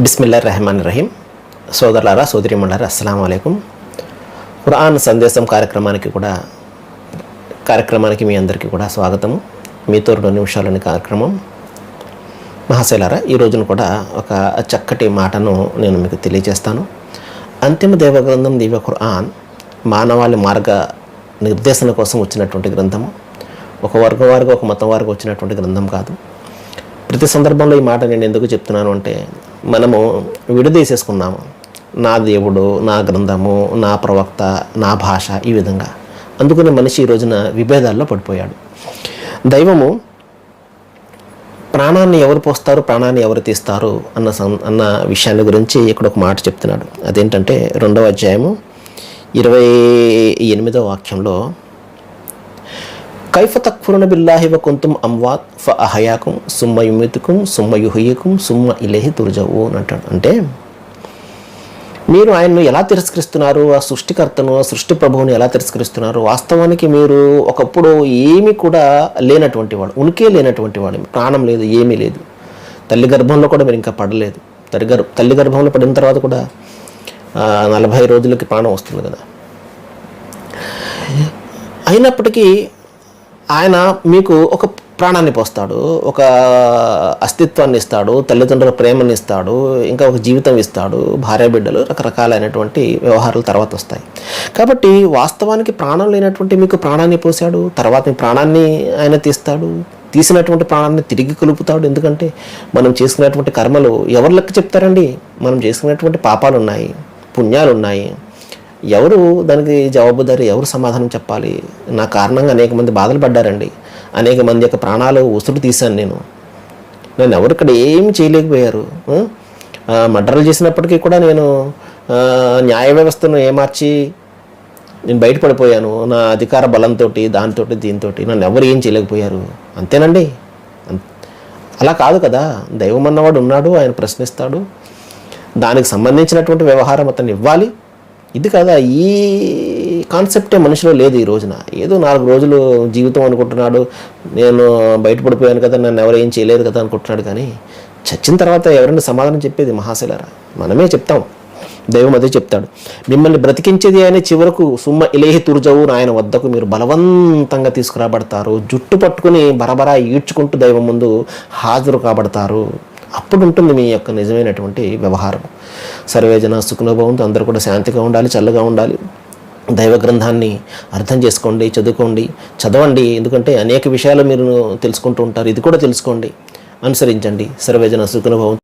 బిస్మిల్లా రెహమాన్ రహీం సోదరులారా సోదరిమణారా అస్సలం అయికం ఖురాన్ సందేశం కార్యక్రమానికి కూడా కార్యక్రమానికి మీ అందరికీ కూడా స్వాగతం మీతో రెండు నిమిషాలని కార్యక్రమం. మహాశైలారా ఈ రోజున కూడా ఒక చక్కటి మాటను నేను మీకు తెలియజేస్తాను. అంతిమ దేవ గ్రంథం దివ్య ఖురాన్ మానవాళి మార్గ నిర్దేశన కోసం వచ్చినటువంటి గ్రంథము. ఒక వర్గం వారికి ఒక మతం వారికి వచ్చినటువంటి గ్రంథం కాదు. ప్రతి సందర్భంలో ఈ మాట నేను ఎందుకు చెప్తున్నాను అంటే మనము విడదీసేసుకున్నాము నా దేవుడు నా గ్రంథము నా ప్రవక్త నా భాష ఈ విధంగా. అందుకని మనిషి ఈ రోజున విభేదాల్లో పడిపోయాడు. దైవము ప్రాణాన్ని ఎవరు పోస్తారు ప్రాణాన్ని ఎవరు తీస్తారు అన్న సం అన్న విషయాన్ని గురించి ఇక్కడ ఒక మాట చెప్తున్నాడు. అదేంటంటే రెండవ అధ్యాయము ఇరవై ఎనిమిదవ వాక్యంలో కైఫ తక్ఫురున బిల్లాహి వ అమ్వాత్ ఫ అహయాకుం సుమ్మ యుమితుకుం సుమ్మ యుహయ్యకుం సుమ్మ ఇలేహి తుర్జవు అని అంటాడు. అంటే మీరు ఆయన్ను ఎలా తిరస్కరిస్తున్నారు? ఆ సృష్టికర్తను ఆ సృష్టి ప్రభువుని ఎలా తిరస్కరిస్తున్నారు? వాస్తవానికి మీరు ఒకప్పుడు ఏమీ కూడా లేనటువంటి వాడు ఉనికే లేనటువంటి వాడు. ప్రాణం లేదు ఏమీ లేదు. తల్లి గర్భంలో కూడా మీరు ఇంకా పడలేదు. తల్లి గర్భ తల్లి గర్భంలో పడిన తర్వాత కూడా నలభై రోజులకి ప్రాణం వస్తుంది కదా. అయినప్పటికీ ఆయన మీకు ఒక ప్రాణాన్ని పోస్తాడు ఒక అస్తిత్వాన్ని ఇస్తాడు తల్లిదండ్రుల ప్రేమని ఇస్తాడు ఇంకా ఒక జీవితం ఇస్తాడు భార్య బిడ్డలు రకరకాలైనటువంటి వ్యవహారాలు తర్వాత వస్తాయి. కాబట్టి వాస్తవానికి ప్రాణం లేనటువంటి మీకు ప్రాణాన్ని పోసాడు తర్వాత మీ ప్రాణాన్ని ఆయన తీస్తాడు తీసినటువంటి ప్రాణాన్ని తిరిగి కలుపుతాడు. ఎందుకంటే మనం చేసుకున్నటువంటి కర్మలు ఎవరు లెక్క చెప్తారండి? మనం చేసుకున్నటువంటి పాపాలు ఉన్నాయి పుణ్యాలు ఉన్నాయి ఎవరు దానికి జవాబుదారి ఎవరు సమాధానం చెప్పాలి? నా కారణంగా అనేక మంది బాధలు పడ్డారండి. అనేక మంది యొక్క ప్రాణాలు ఉసురు తీశాను నేను. నేను ఎవరు ఇక్కడ ఏమి చేయలేకపోయారు? మర్డర్లు చేసినప్పటికీ కూడా నేను న్యాయ వ్యవస్థను ఏమార్చి నేను బయటపడిపోయాను నా అధికార బలంతో దాంతో దీంతో నన్ను ఎవరు ఏం చేయలేకపోయారు? అంతేనండి. అం- అలా కాదు కదా. దైవం అన్నవాడు ఉన్నాడు ఆయన ప్రశ్నిస్తాడు. దానికి సంబంధించినటువంటి వ్యవహారం అతను ఇవ్వాలి. ఇది కదా ఈ కాన్సెప్టే మనిషిలో లేదు ఈ రోజున. ఏదో నాలుగు రోజులు జీవితం అనుకుంటున్నాడు నేను బయటపడిపోయాను కదా నన్ను ఎవరు ఏం చేయలేదు కదా అనుకుంటున్నాడు కానీ చచ్చిన తర్వాత ఎవరైనా సమాధానం చెప్పేది మహాశైలరా? మనమే చెప్తాం. దైవం అదే చెప్తాడు. మిమ్మల్ని బ్రతికించేది ఆయన చివరకు సుమ్మ ఇలేహి తుర్జవు ఆయన వద్దకు మీరు బలవంతంగా తీసుకురాబడతారు. జుట్టు పట్టుకుని బరబరా ఈడ్చుకుంటూ దైవం ముందు హాజరు కాబడతారు. అప్పుడు ఉంటుంది మీ యొక్క నిజమైనటువంటి వ్యవహారం. సర్వేజన సుఖనుభవంతో అందరూ కూడా శాంతిగా ఉండాలి చల్లగా ఉండాలి. దైవ గ్రంథాన్ని అర్థం చేసుకోండి చదువుకోండి చదవండి. ఎందుకంటే అనేక విషయాలు మీరు తెలుసుకుంటూ ఉంటారు ఇది కూడా తెలుసుకోండి. అనుసరించండి. సర్వేజన సుఖనుభవం